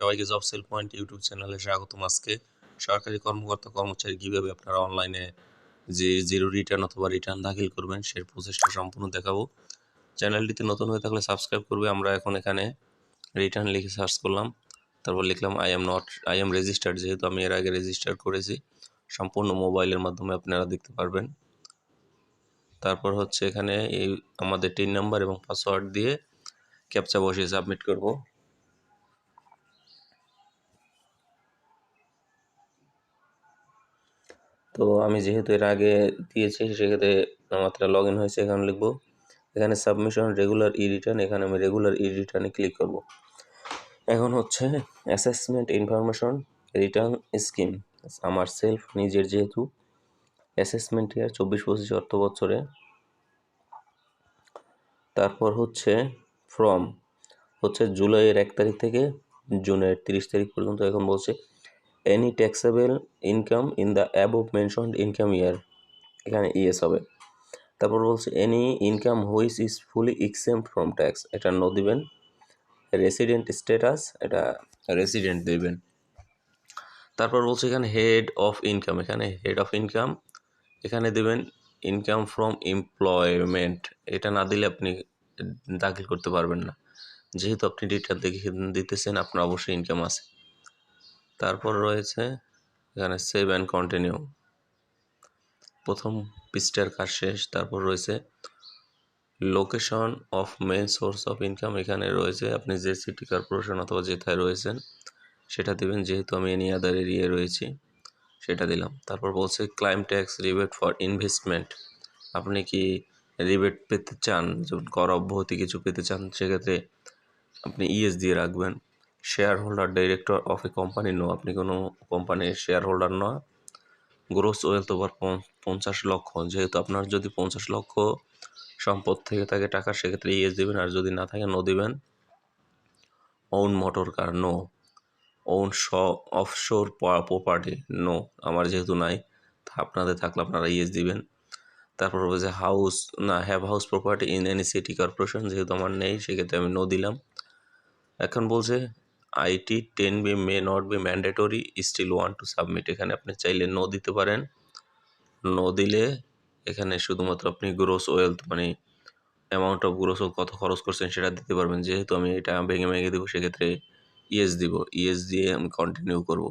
সবাইকে job sell point YouTube চ্যানেলে স্বাগতম আজকে। সরকারি কর্মকর্তা কর্মচারী কীভাবে আপনারা অনলাইনে যে জিরো রিটার্ন অথবা রিটার্ন দাখিল করবেন, সেই প্রসেসটা সম্পূর্ণ দেখাবো। চ্যানেলটিতে নতুন হয়ে থাকলে সাবস্ক্রাইব করবে। আমরা এখন এখানে রিটার্ন লিখে সার্চ করলাম। তারপর লিখলাম I am not I am registered যেহেতু আমি এর আগে রেজিস্টার করেছি। সম্পূর্ণ মোবাইলের মাধ্যমে আপনারা দেখতে পারবেন। তারপর হচ্ছে এখানে এই আমাদের টিন নাম্বার এবং পাসওয়ার্ড দিয়ে ক্যাপচা বসিয়ে সাবমিট করব। তো আমি যেহেতু এর আগে দিয়েছি, সেক্ষেত্রে আমার লগ ইন হয়েছে, এখানে লিখব। এখানে সাবমিশন রেগুলার ই রিটার্ন এখানে আমি রেগুলার ই রিটার্নে ক্লিক করব। এখন হচ্ছে অ্যাসেসমেন্ট ইনফরমেশন রিটার্ন স্কিম আমার সেলফ নিজের যেহেতু অ্যাসেসমেন্ট ইয়ার চব্বিশ পঁচিশ অর্থ বছরে। তারপর হচ্ছে ফ্রম হচ্ছে জুলাইয়ের এক তারিখ থেকে জুনের তিরিশ তারিখ পর্যন্ত এখন বলছে। Any taxable income in the above mentioned income year এখানে ইয়েস হবে। তারপর বলছে any income which is fully exempt from tax এটা নো দিবেন। রেসিডেন্ট স্ট্যাটাস এটা রেসিডেন্ট দেবেন। তারপর বলছে এখানে হেড অফ ইনকাম এখানে হেড অফ ইনকাম এখানে দেবেন ইনকাম ফ্রম এমপ্লয়মেন্ট এটা না দিলে আপনি দাখিল করতে পারবেন না। যেহেতু আপনি রিটার্ন দেখে দিতেছেন, আপনার অবশ্যই ইনকাম আছে। তারপর রয়েছে এখানে সেভ অ্যান্ড কন্টিনিউ প্রথম পৃষ্ঠার কাজ শেষ, তারপর রয়েছে location of main source of income এখানে রয়েছে আপনি যে সিটি কর্পোরেশন অথবা যেথায় রয়েছেন, সেটা দেবেন। যেহেতু আমি এনি আদার এরিয়ায় রয়েছি, সেটা দিলাম। তারপর বলছে claim tax rebate for investment আপনি কি রিবেট পেতে চান? যেমন কর অব্যাহতি কিছু পেতে চান, সেক্ষেত্রে আপনি ইএস দিয়ে রাখবেন। Shareholder director of a company no আপনি কোনো কোম্পানির শেয়ার হোল্ডার নয় গ্রোস ওয়েলথ ওভার পঞ্চাশ লক্ষ, যেহেতু আপনার যদি পঞ্চাশ লক্ষ সম্পদ থেকে থাকে টাকা, সেক্ষেত্রে ইএস দেবেন, আর যদি না থাকে নো দেবেন। Own motor car no own স অফশোর প্রপার্টি নো আমার যেহেতু নাই, তা আপনাদের থাকলে আপনারা ইএস দিবেন। তারপর বলছে হাউস না have house property in any city corporation যেহেতু আমার নেই, সেক্ষেত্রে আমি নো দিলাম। এখন বলছে IT ten B may not be mandatory still want to submit এখানে আপনি চাইলে নো দিতে পারেন। নো দিলে এখানে শুধুমাত্র আপনি গ্রোস ওয়েলথ মানে অ্যামাউন্ট অফ গ্রোস কত খরচ করছেন সেটা দিতে পারবেন। যেহেতু আমি এটা ভেঙে ভেঙে দেবো, সেক্ষেত্রে ইএস দিব। ইএস দিয়ে আমি কন্টিনিউ করব।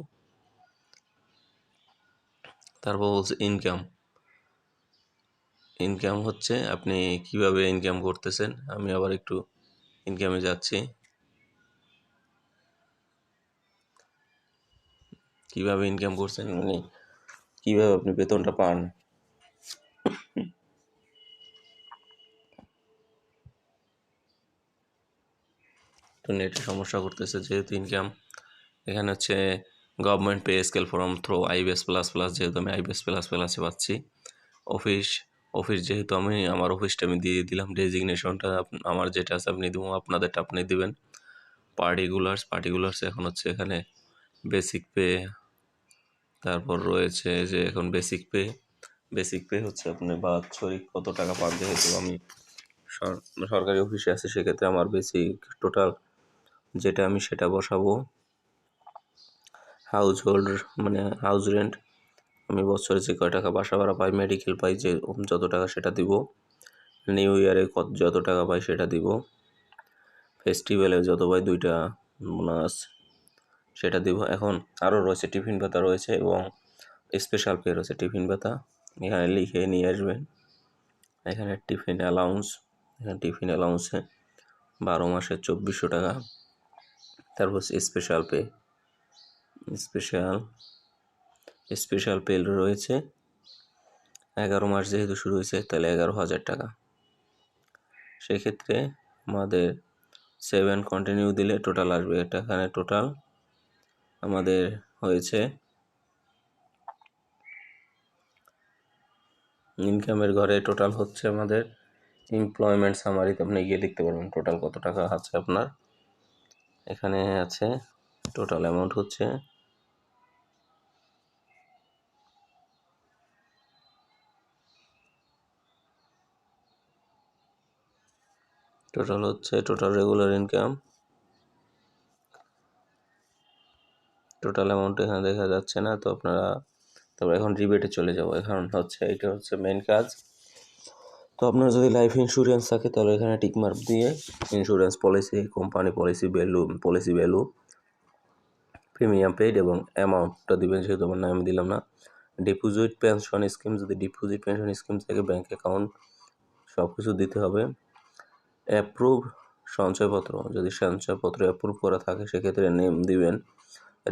তারপর বলছে ইনকাম ইনকাম হচ্ছে আপনি কীভাবে ইনকাম করতেছেন? আমি আবার একটু ইনকামে যাচ্ছি। কীভাবে ইনকাম করছেন? মানে কীভাবে আপনি বেতনটা পান? তো নেটে সমস্যা করতেছে যেহেতু ইনকাম এখানে হচ্ছে government pay scale form through IBS plus plus যেহেতু আমি আইবিএস প্লাস প্লাসে পাচ্ছি। অফিস অফিস যেহেতু আমি, আমার অফিসটা আমি দিয়ে দিলাম ডেজিগনেশনটা আমার যেটা আছে আপনি দেবো, আপনাদেরটা আপনি দেবেন। পার্টিকুলার্স পার্টিকুলার্স এখন হচ্ছে এখানে বেসিক পে তারপর রয়েছে যে এখন বেসিক পে বেসিক পে হচ্ছে আপনি বাৎসরিক কত টাকা পান যেহেতু আমি সরকারি অফিসে আছি, সেক্ষেত্রে আমার বেসিক টোটাল যেটা আমি সেটা বসাবো। হাউস হোল্ড মানে হাউস রেন্ট আমি বছরে যে কয় টাকা বাসা ভাড়া পাই মেডিকেল পাই, যে যত টাকা সেটা দিব। নিউ ইয়ারে কত, যত টাকা পাই সেটা দিব। ফেস্টিভ্যালে যত পাই দুইটা বোনাস সেটা দিব এখন আরও রয়েছে টিফিন ভাতা রয়েছে এবং স্পেশাল পে রয়েছে টিফিন ভাতা। এখানে লিখে নিয়ে আসবেন। এখানে টিফিন অ্যালাউন্স এখানে টিফিন অ্যালাউন্সে বারো মাসে চব্বিশশো টাকা। তারপর special pay special special pay রয়েছে। এগারো মাস যেহেতু শুরু হয়েছে, তাহলে এগারো হাজার টাকা। সেক্ষেত্রে আমাদের সেভেন কন্টিনিউ দিলে টোটাল আসবে এটা এখানে টোটাল আমাদের হয়েছে। ইনকামের ঘরে টোটাল হচ্ছে আমাদের এমপ্লয়মেন্ট সামারিতে আপনি গিয়ে দেখতে পারবেন টোটাল কত টাকা আছে আপনার। এখানে আছে টোটাল অ্যামাউন্ট হচ্ছে টোটাল হচ্ছে total regular income total amount এখানে দেখা যাচ্ছে না, তো আপনারা তারপর এখন রিবেটে চলে যাব। এখন হচ্ছে, এটা হচ্ছে মেন কাজ। তো আপনার যদি লাইফ ইন্স্যুরেন্স থাকে, তাহলে এখানে টিকমার্ক দিয়ে insurance policy company policy value policy value premium paid এবং অ্যামাউন্টটা দিবেন যেহেতু আমার নাম দিলাম না। ডিপোজিট পেনশন স্কিম যদি ডিপোজিট পেনশন স্কিম থেকে ব্যাঙ্ক অ্যাকাউন্ট সব কিছু দিতে হবে। অ্যাপ্রুভ সঞ্চয়পত্র, যদি সঞ্চয়পত্র অ্যাপ্রুভ করা থাকে, সেক্ষেত্রে নেম দিবেন।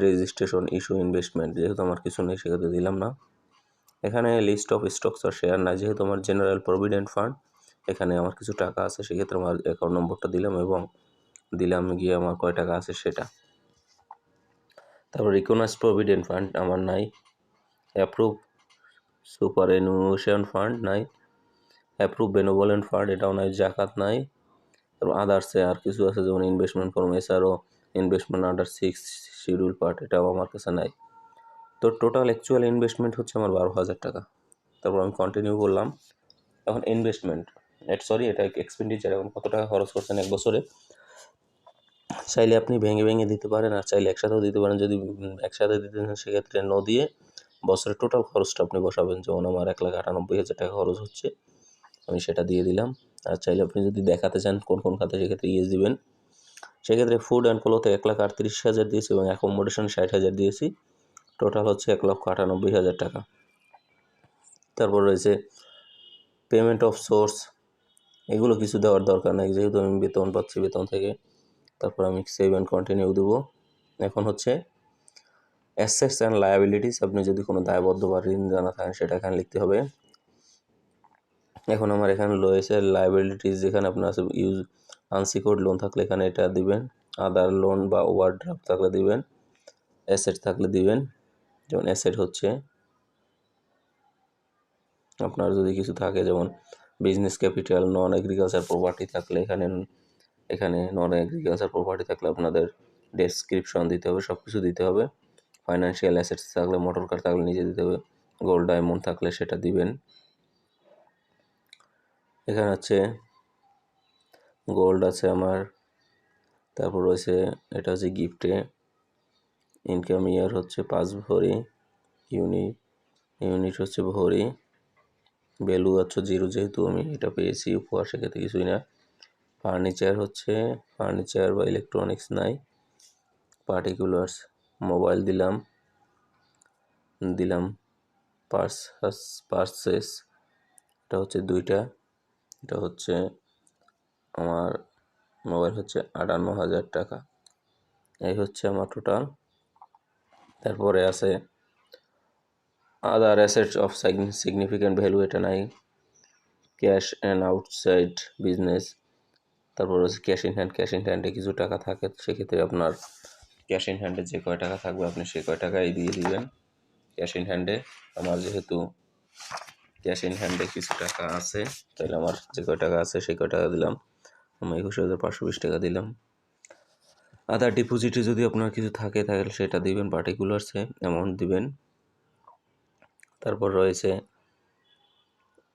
রেজিস্ট্রেশন ইস্যু ইনভেস্টমেন্ট যেহেতু আমার কিছু নেই সেক্ষেত্রে দিলাম না। এখানে লিস্ট অফ স্টকস আর শেয়ার নাই, যেহেতু আমার জেনারেল প্রভিডেন্ট ফান্ড এখানে আমার কিছু টাকা আছে, সেক্ষেত্রে আমার অ্যাকাউন্ট নম্বরটা দিলাম এবং দিলাম গিয়ে আমার কয় টাকা আছে সেটা। তারপর রিকগনাইজ প্রভিডেন্ট ফান্ড আমার নাই অ্যাপ্রুভ সুপার এনুশন ফান্ড নাই অ্যাপ্রুভ বেনোভলেন্ট ফান্ড এটাও নাই, জাকাত নাই। তারপর আদার্সে আর কিছু আছে, যেমন ইনভেস্টমেন্ট ফর্ম এছাড়াও investment under six schedule part এটাও আমার কাছে নাই। তো টোটাল অ্যাকচুয়াল ইনভেস্টমেন্ট হচ্ছে আমার বারো হাজার টাকা। তারপর আমি কন্টিনিউ করলাম। এখন ইনভেস্টমেন্ট এট সরি এটা এক্সপেন্ডিচার এখন কত টাকা খরচ করছেন এক বছরে? চাইলে আপনি ভেঙে ভেঙে দিতে পারেন, আর চাইলে একসাথেও দিতে পারেন। যদি একসাথে দিতে চান, সেক্ষেত্রে ন দিয়ে বছরের টোটাল খরচটা আপনি বসাবেন। যেমন আমার এক লাখ আটানব্বই হাজার টাকা খরচ হচ্ছে, আমি সেটা দিয়ে দিলাম। আর চাইলে আপনি যদি দেখাতে চান কোন কোন খাতে, সেক্ষেত্রে ইয়েস দিবেন। সেক্ষেত্রে ফুড অ্যান্ড ক্লোথে এক লাখ আটত্রিশ হাজার দিয়েছি এবং অ্যাকোমোডেশন ষাট হাজার দিয়েছি। টোটাল হচ্ছে এক লক্ষ আটানব্বই হাজার টাকা। তারপর রয়েছে পেমেন্ট অফ সোর্স এগুলো কিছু দেওয়ার দরকার নেই, যেহেতু আমি বেতন পাচ্ছি বেতন থেকে। তারপর আমি সেভ অ্যান্ড কন্টিনিউ দেবো। এখন হচ্ছে অ্যাসেটস অ্যান্ড লায়াবিলিটিস আপনি যদি কোনো দায়বদ্ধ বা ঋণ জানা থাকেন, সেটা এখানে লিখতে হবে। এখন আমার এখানে রয়েছে লায়াবিলিটিস যেখানে আপনার আছে ইউজ আনসিকিউর্ড লোন থাকলে এখানে এটা দিবেন। আদার লোন বা ওভারড্রাফট থাকলে দিবেন। অ্যাসেট থাকলে দিবেন। যেমন অ্যাসেট হচ্ছে। আপনার যদি কিছু থাকে, যেমন business capital, non agriculture property থাকলে এখানে এখানে নন এগ্রিকালচার প্রপার্টি থাকলে আপনাদের ডেসক্রিপশন দিতে হবে সব কিছু দিতে হবে। ফাইন্যান্সিয়াল অ্যাসেটস থাকলে, মোটর কার থাকলে নিজে দিতে হবে। গোল্ড ডায়মন্ড থাকলে সেটা দিবেন। এখানে আছে গোল্ড আছে আমার। তারপর রয়েছে, এটা হচ্ছে গিফটে ইনকাম ইয়ার হচ্ছে পাঁচ ভরি। ইউনিট ইউনিট হচ্ছে ভরি। ভ্যালু আছে জিরো যেহেতু আমি, এটা পেয়েছি, উপহার সেক্ষেত্রে কিছুই না। ফার্নিচার হচ্ছে ফার্নিচার বা ইলেকট্রনিক্স নাই। পার্টিকুলার্স মোবাইল দিলাম। দিলাম পার্স পার্সেস এটা হচ্ছে দুইটা। এটা হচ্ছে আমার মোবাইল হচ্ছে আটান্ন হাজার টাকা। এই হচ্ছে আমার টোটাল তারপরে আছে other assets of significant value এটা নাই। ক্যাশ অ্যান্ড আউটসাইড বিজনেস তারপর হচ্ছে cash in hand cash in হ্যান্ডে কিছু টাকা থাকে, সেক্ষেত্রে আপনার ক্যাশ ইন হ্যান্ডে যে কয় টাকা থাকবে, আপনি সে কয় টাকাই দিয়ে দিবেন। ক্যাশ ইন হ্যান্ডে আমার যেহেতু ক্যাশ ইন হ্যান্ডে কিছু টাকা আছে, তাহলে আমার যে কয় টাকা আছে সেই কয় টাকা দিলাম। আমি একুশ হাজার পাঁচশো বিশ টাকা দিলাম। আদার ডিপোজিটে যদি আপনার কিছু থাকে, তাহলে সেটা দিবেন পার্টিকুলারসে অ্যামাউন্ট দিবেন। তারপর রয়েছে,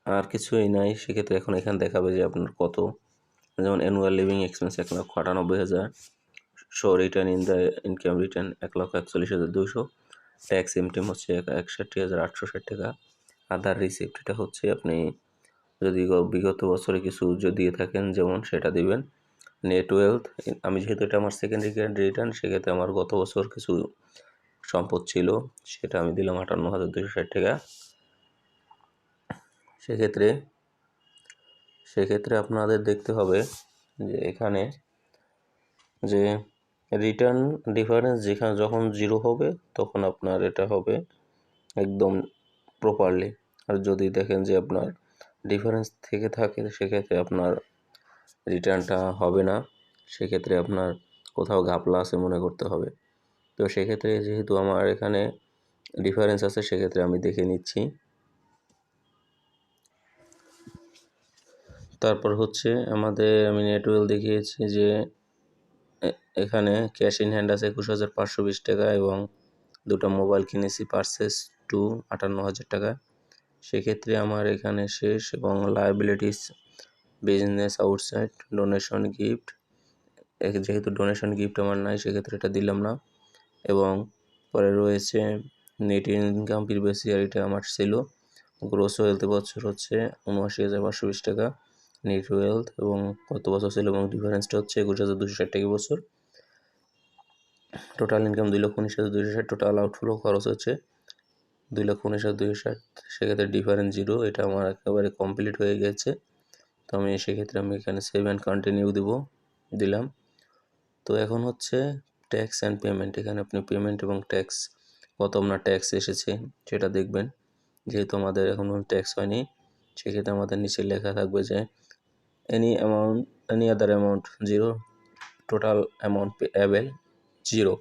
আর কিছুই নাই, সেক্ষেত্রে এখন এখানে দেখাবে যে আপনার কত। যেমন অ্যানুয়াল লিভিং এক্সপেন্স এক লক্ষ আটানব্বই হাজার show return in the income return এক লক্ষ একচল্লিশ হাজার দুশো ট্যাক্স ইমটিম হচ্ছে একষট্টি হাজার আটশো ষাট টাকা। আধার রিসিপ্ট এটা হচ্ছে আপনি যদি বিগত বছরে কিছু দিয়ে থাকেন, যেমন সেটা দিবেন। নেট ওয়েলথ আমি যেহেতু এটা আমার সেকেন্ড রিটার্ন সেক্ষেত্রে আমার গত বছর কিছু সম্পদ ছিল, সেটা আমি দিলাম আটান্ন হাজার দুশো ষাট টাকা। সেক্ষেত্রে সেক্ষেত্রে আপনাদের দেখতে হবে যে এখানে যে রিটার্ন ডিফারেন্স যেখানে যখন জিরো হবে, তখন আপনার এটা হবে একদম প্রপারলি আর যদি দেখেন যে আপনার ডিফারেন্স থেকে থাকে, সেক্ষেত্রে আপনার রিটার্নটা হবে না। সেক্ষেত্রে আপনার কোথাও ঘাপলা আছে মনে করতে হবে। তো সেক্ষেত্রে যেহেতু আমার এখানে ডিফারেন্স আছে, সেক্ষেত্রে আমি দেখে নিচ্ছি। তারপর হচ্ছে আমাদের আমি নেটওয়েল দেখিয়েছি যে এখানে ক্যাশ ইন হ্যান্ড আছে একুশ হাজার পাঁচশো বিশ টাকা এবং দুটো মোবাইল কিনেছি পার্সেস টু আটান্ন হাজার টাকা। সেক্ষেত্রে আমার এখানে শেষ এবং liabilities business outside donation gift যেহেতু ডোনেশন গিফট আমার নাই, সেক্ষেত্রে এটা দিলাম না। এবং পরে রয়েছে নেট ইনকাম এটা আমার ছিল। গ্রোস ওয়েলথ বছর হচ্ছে উনআশি হাজার পাঁচশো বিশ টাকা। নেট ওয়েলথ এবং কত বছর ছিল এবং ডিফারেন্সটা হচ্ছে একুশ হাজার দুশো ষাট টাকা বছর। টোটাল ইনকাম দুই লক্ষ উনিশ হাজার দুশো ষাট টোটাল আউটফ্লো খরচ হচ্ছে দুই লক্ষ উনিশ হাজার দুশো ষাট। সেক্ষেত্রে ডিফারেন্স জিরো এটা আমার একেবারে কমপ্লিট হয়ে গেছে। তো আমি সেক্ষেত্রে আমি এখানে সেভ অ্যান্ড কন্টিনিউ দেবো, দিলাম। তো এখন হচ্ছে ট্যাক্স অ্যান্ড পেমেন্ট এখানে আপনি পেমেন্ট এবং ট্যাক্স কত আপনার ট্যাক্স এসেছে সেটা দেখবেন। যেহেতু আমাদের এখন ট্যাক্স হয়নি, সেক্ষেত্রে আমাদের নিচে লেখা থাকবে যে any amount any other amount zero total amount avail zero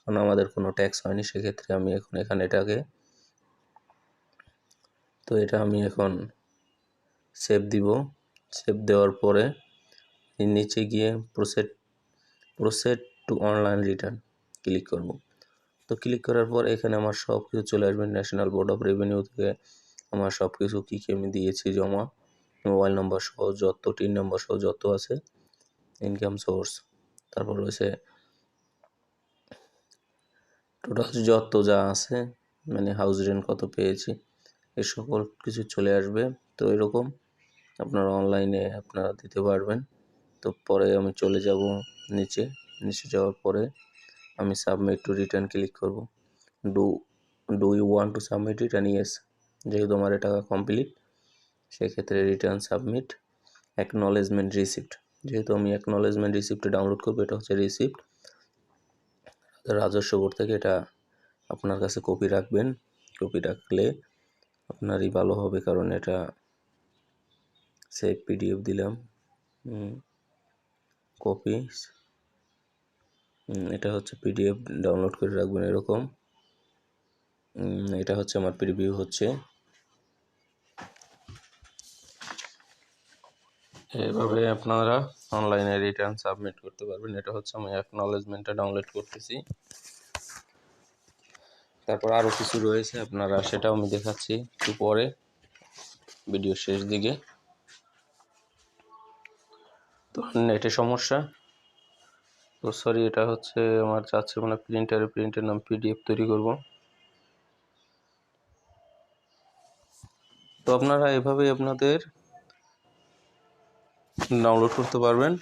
কারণ আমাদের কোনো ট্যাক্স হয়নি, সেক্ষেত্রে আমি এখন এখানে এটাকে তো এটা আমি এখন সেভ দিব। সেভ দেওয়ার পরে নিচে গিয়ে proceed proceed to online return click করব। তো ক্লিক করার পর এখানে আমার সব কিছু চলে আসবে। ন্যাশনাল বোর্ড অফ রেভিনিউ থেকে আমার সব কিছু কী কী আমি দিয়েছি জমা মোবাইল নম্বর সহ যত টিন নম্বর সহ যত আছে ইনকাম সোর্স তারপর রয়েছে টোটাল যত যা আছে মানে হাউস রেন্ট কত পেয়েছি এই সকল কিছু চলে আসবে। তো এরকম আপনারা অনলাইনে আপনারা দিতে পারবেন। তো পরে আমি চলে যাব নিচে। নিচে যাওয়ার পরে আমি সাবমিট টু রিটার্ন ক্লিক করব। Do do you want to submit return yes যেহেতু আমার এটা কমপ্লিট সেক্ষেত্রে রিটার্ন সাবমিট অ্যাকনলেজমেন্ট রিসিপ্ট যেহেতু আমি অ্যাকনলেজমেন্ট রিসিপ্টটা ডাউনলোড করব, এটা হচ্ছে রিসিপ্ট রাজস্ব বোর্ড থেকে এটা আপনার কাছে কপি রাখবেন। কপি রাখলে আপনারই ভালো হবে কারণ এটা সেভ পিডিএফ দিলাম। কপি এটা হচ্ছে পিডিএফ ডাউনলোড করে রাখবেন এরকম। এটা হচ্ছে আমার প্রিভিউ হচ্ছে। এভাবে আপনারা অনলাইনে রিটার্ন সাবমিট করতে পারবেন। এটা হচ্ছে আমি অ্যাকনলেজমেন্টটা ডাউনলোড করতেছি। তারপর আরও কিছু রয়েছে আপনারা সেটাও আমি দেখাচ্ছি একটু পরে ভিডিও শেষ দিকে। তো নেটে সমস্যা? তো সরি এটা হচ্ছে আমার চাচ্ছে মানে প্রিন্টারে প্রিন্টের নাম পিডিএফ তৈরি করব। তো আপনারা এভাবেই আপনাদের ডাউনলোড করতে পারবেন।